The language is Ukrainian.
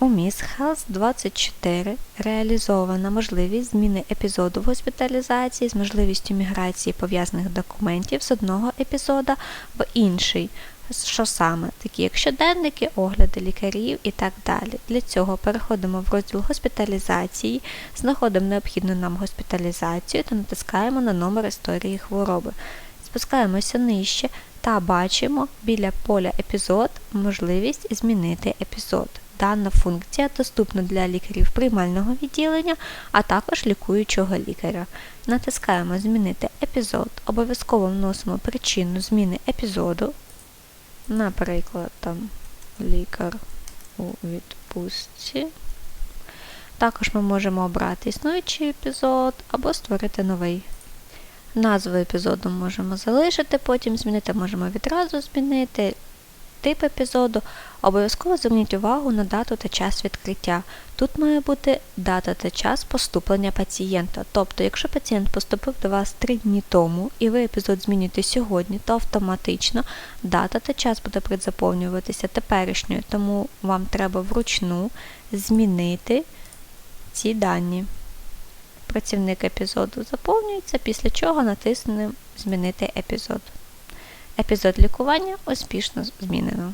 У Miss Health 24 реалізована можливість зміни епізоду госпіталізації з можливістю міграції пов'язаних документів з одного епізода в інший. Що саме, такі як щоденники, огляди лікарів і так далі. Для цього переходимо в розділ госпіталізації, знаходимо необхідну нам госпіталізацію та натискаємо на номер історії хвороби. Спускаємося нижче та бачимо біля поля епізод можливість змінити епізод. Дана функція доступна для лікарів приймального відділення, а також лікуючого лікаря. Натискаємо Змінити епізод. Обов'язково вносимо причину зміни епізоду. Наприклад, там лікар у відпустці. Також ми можемо обрати існуючий епізод або створити новий. Назву епізоду можемо залишити, потім змінити, можемо відразу змінити. Тип епізоду. Обов'язково зверніть увагу на дату та час відкриття. Тут має бути дата та час поступлення пацієнта. Тобто, якщо пацієнт поступив до вас 3 дні тому і ви епізод змінюєте сьогодні, то автоматично дата та час буде предзаповнюватися теперішньою, тому вам треба вручну змінити ці дані. Працівник епізоду заповнюється, після чого натиснемо Змінити епізод. Епізод лікування успішно змінено.